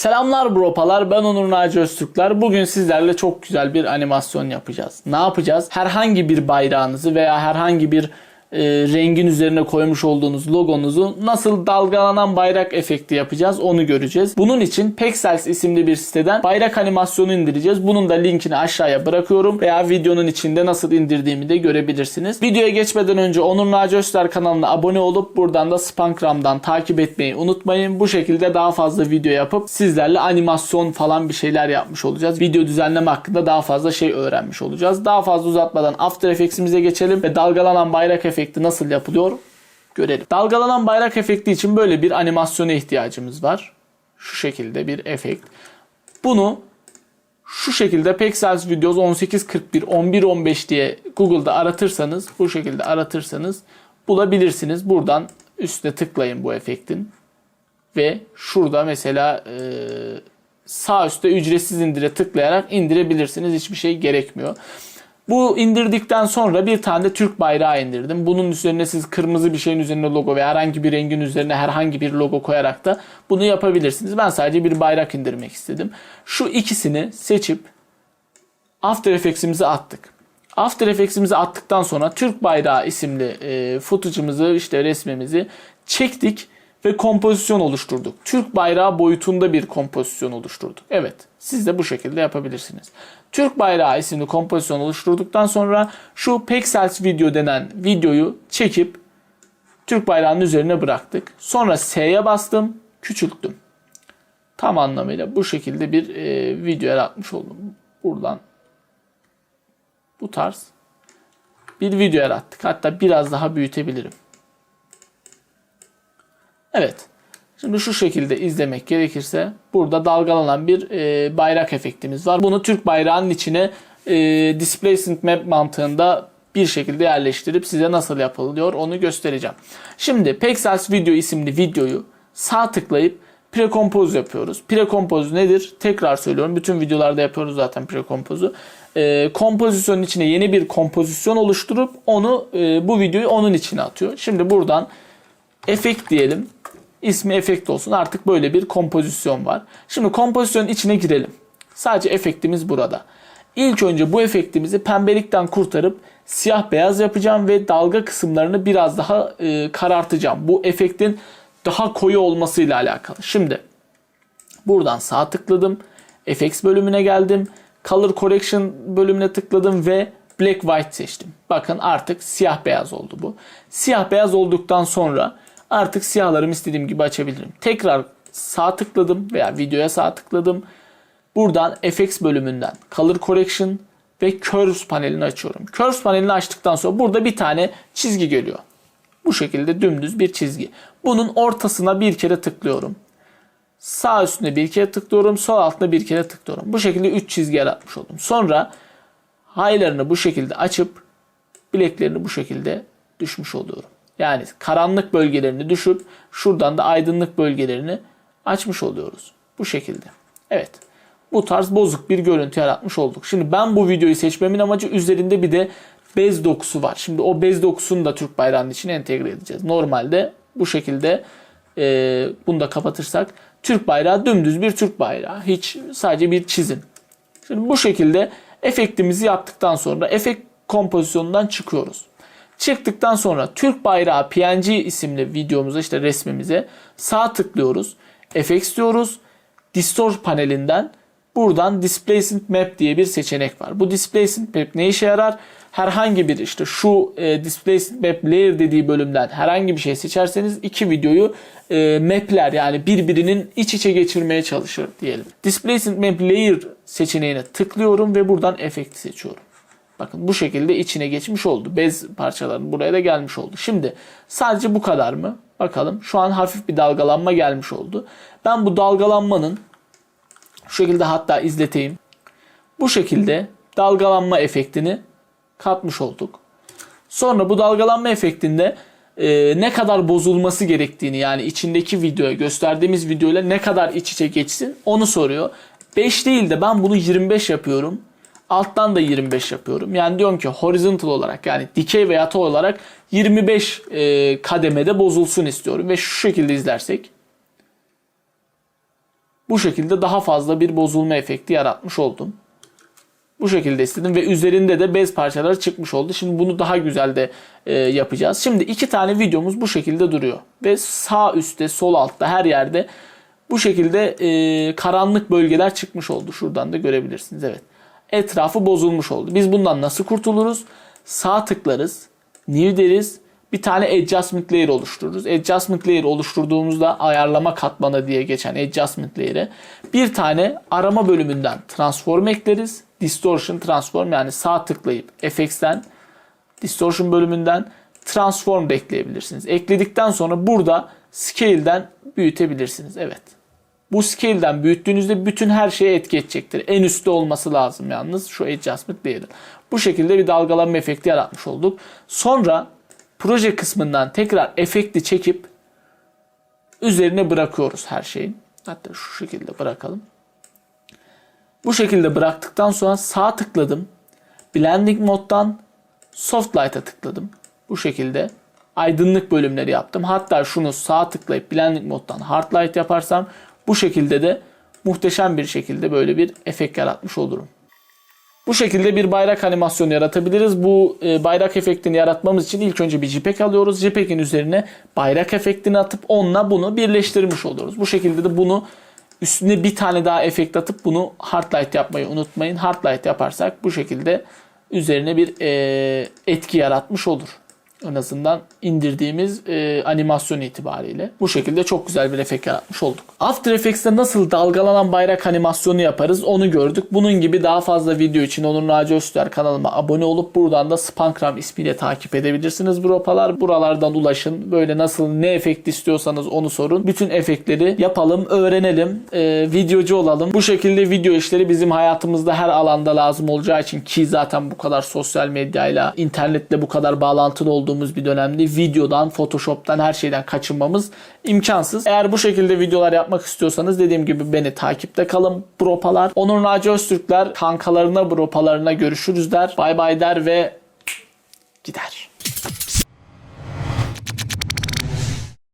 Selamlar bropalar ben Onur Naci Öztürkler. Bugün sizlerle çok güzel bir animasyon yapacağız. Ne yapacağız? Herhangi bir bayrağınızı veya herhangi bir e, rengin üzerine koymuş olduğunuz logonuzu nasıl dalgalanan bayrak efekti yapacağız onu göreceğiz. Bunun için Pexels isimli bir siteden bayrak animasyonu indireceğiz. Bunun da linkini aşağıya bırakıyorum veya videonun içinde nasıl indirdiğimi de görebilirsiniz. Videoya geçmeden önce Onur Naci Öztürk kanalına abone olup buradan da Spankram'dan takip etmeyi unutmayın. Bu şekilde daha fazla video yapıp sizlerle animasyon falan bir şeyler yapmış olacağız. Video düzenleme hakkında daha fazla şey öğrenmiş olacağız. Daha fazla uzatmadan After Effects'imize geçelim ve dalgalanan bayrak efekti nasıl yapılıyor görelim. Dalgalanan bayrak efekti için böyle bir animasyona ihtiyacımız var. Şu şekilde bir efekt. Bunu şu şekilde Pexels Videos 1841 1115 diye Google'da aratırsanız bu şekilde aratırsanız bulabilirsiniz. Buradan üstüne tıklayın bu efektin. Ve şurada mesela e, sağ üstte ücretsiz indire tıklayarak indirebilirsiniz. Hiçbir şey gerekmiyor. Bu indirdikten sonra bir tane de Türk bayrağı indirdim. Bunun üzerine siz kırmızı bir şeyin üzerine logo veya herhangi bir rengin üzerine herhangi bir logo koyarak da bunu yapabilirsiniz. Ben sadece bir bayrak indirmek istedim. Şu ikisini seçip After Effects'imize attık. After Effects'imize attıktan sonra Türk bayrağı isimli e, footage'ımızı işte resmimizi çektik ve kompozisyon oluşturduk. Türk bayrağı boyutunda bir kompozisyon oluşturduk. Evet, siz de bu şekilde yapabilirsiniz. Türk bayrağı isimli kompozisyon oluşturduktan sonra şu Pexels video denen videoyu çekip Türk bayrağının üzerine bıraktık. Sonra S'ye bastım, küçülttüm. Tam anlamıyla bu şekilde bir e, video yaratmış oldum. Buradan bu tarz bir video yarattık. Hatta biraz daha büyütebilirim. Evet. Şimdi şu şekilde izlemek gerekirse burada dalgalanan bir e, bayrak efektimiz var. Bunu Türk bayrağının içine e, Displacement Map mantığında bir şekilde yerleştirip size nasıl yapılıyor onu göstereceğim. Şimdi Pexels Video isimli videoyu sağ tıklayıp prekompoz yapıyoruz. Prekompoz nedir? Tekrar söylüyorum. Bütün videolarda yapıyoruz zaten prekompozu. E, kompozisyonun içine yeni bir kompozisyon oluşturup onu e, bu videoyu onun içine atıyor. Şimdi buradan efekt diyelim. İsmi efekt olsun. Artık böyle bir kompozisyon var. Şimdi kompozisyonun içine girelim. Sadece efektimiz burada. İlk önce bu efektimizi pembelikten kurtarıp siyah beyaz yapacağım ve dalga kısımlarını biraz daha e, karartacağım. Bu efektin daha koyu olmasıyla alakalı. Şimdi buradan sağ tıkladım. Effects bölümüne geldim. Color Correction bölümüne tıkladım ve Black White seçtim. Bakın artık siyah beyaz oldu bu. Siyah beyaz olduktan sonra artık siyahlarımı istediğim gibi açabilirim. Tekrar sağ tıkladım veya videoya sağ tıkladım. Buradan FX bölümünden Color Correction ve Curves panelini açıyorum. Curves panelini açtıktan sonra burada bir tane çizgi geliyor. Bu şekilde dümdüz bir çizgi. Bunun ortasına bir kere tıklıyorum. Sağ üstüne bir kere tıklıyorum. Sol altına bir kere tıklıyorum. Bu şekilde 3 çizgi yaratmış oldum. Sonra highlarını bu şekilde açıp bileklerini bu şekilde düşmüş oluyorum. Yani karanlık bölgelerini düşüp şuradan da aydınlık bölgelerini açmış oluyoruz. Bu şekilde. Evet. Bu tarz bozuk bir görüntü yaratmış olduk. Şimdi ben bu videoyu seçmemin amacı üzerinde bir de bez dokusu var. Şimdi o bez dokusunu da Türk bayrağının içine entegre edeceğiz. Normalde bu şekilde e, bunu da kapatırsak Türk bayrağı dümdüz bir Türk bayrağı. Hiç sadece bir çizim. Şimdi bu şekilde efektimizi yaptıktan sonra efekt kompozisyonundan çıkıyoruz. Çıktıktan sonra Türk bayrağı PNG isimli videomuza işte resmimize sağ tıklıyoruz. Effects diyoruz. Distort panelinden buradan Displacement Map diye bir seçenek var. Bu Displacement Map ne işe yarar? Herhangi bir işte şu e, Displacement Map Layer dediği bölümden herhangi bir şey seçerseniz iki videoyu e, mapler yani birbirinin iç içe geçirmeye çalışır diyelim. Displacement Map Layer seçeneğine tıklıyorum ve buradan efekti seçiyorum. Bakın bu şekilde içine geçmiş oldu. Bez parçaları buraya da gelmiş oldu. Şimdi sadece bu kadar mı? Bakalım. Şu an hafif bir dalgalanma gelmiş oldu. Ben bu dalgalanmanın şu şekilde hatta izleteyim. Bu şekilde dalgalanma efektini katmış olduk. Sonra bu dalgalanma efektinde e, ne kadar bozulması gerektiğini yani içindeki videoya gösterdiğimiz videoyla ne kadar iç içe geçsin onu soruyor. 5 değil de ben bunu 25 yapıyorum. Alttan da 25 yapıyorum. Yani diyorum ki horizontal olarak yani dikey veya yatay olarak 25 e, kademede bozulsun istiyorum. Ve şu şekilde izlersek bu şekilde daha fazla bir bozulma efekti yaratmış oldum. Bu şekilde istedim ve üzerinde de bez parçaları çıkmış oldu. Şimdi bunu daha güzel de e, yapacağız. Şimdi iki tane videomuz bu şekilde duruyor. Ve sağ üstte, sol altta her yerde bu şekilde e, karanlık bölgeler çıkmış oldu. Şuradan da görebilirsiniz. Evet. Etrafı bozulmuş oldu. Biz bundan nasıl kurtuluruz? Sağ tıklarız. New deriz. Bir tane adjustment layer oluştururuz. Adjustment layer oluşturduğumuzda ayarlama katmanı diye geçen adjustment layer'e bir tane arama bölümünden transform ekleriz. Distortion transform yani sağ tıklayıp FX'ten distortion bölümünden transform da ekleyebilirsiniz. Ekledikten sonra burada scale'den büyütebilirsiniz. Evet. Bu scale'den büyüttüğünüzde bütün her şeye etki edecektir. En üstte olması lazım yalnız şu adjustment layer'ın. Bu şekilde bir dalgalanma efekti yaratmış olduk. Sonra proje kısmından tekrar efekti çekip üzerine bırakıyoruz her şeyin. Hatta şu şekilde bırakalım. Bu şekilde bıraktıktan sonra sağ tıkladım. Blending moddan Soft Light'a tıkladım. Bu şekilde aydınlık bölümleri yaptım. Hatta şunu sağ tıklayıp Blending moddan Hard Light yaparsam bu şekilde de muhteşem bir şekilde böyle bir efekt yaratmış olurum. Bu şekilde bir bayrak animasyonu yaratabiliriz. Bu e, bayrak efektini yaratmamız için ilk önce bir JPEG alıyoruz. JPEG'in üzerine bayrak efektini atıp onunla bunu birleştirmiş oluyoruz. Bu şekilde de bunu üstüne bir tane daha efekt atıp bunu hard light yapmayı unutmayın. Hard light yaparsak bu şekilde üzerine bir e, etki yaratmış olur. En azından indirdiğimiz e, animasyon itibariyle. Bu şekilde çok güzel bir efekt yaratmış olduk. After Effects'te nasıl dalgalanan bayrak animasyonu yaparız onu gördük. Bunun gibi daha fazla video için Onur Naci Öztürk kanalıma abone olup buradan da Spankram ismiyle takip edebilirsiniz bu ropalar. Buralardan ulaşın. Böyle nasıl ne efekt istiyorsanız onu sorun. Bütün efektleri yapalım, öğrenelim, e, videocu olalım. Bu şekilde video işleri bizim hayatımızda her alanda lazım olacağı için ki zaten bu kadar sosyal medyayla, internetle bu kadar bağlantılı olduğumuz bir dönemde videodan, photoshop'tan her şeyden kaçınmamız imkansız. Eğer bu şekilde videolar yapmak istiyorsanız dediğim gibi beni takipte kalın. Bropalar. Onur Naci Öztürkler kankalarına, bropalarına görüşürüz der. Bay bay der ve gider.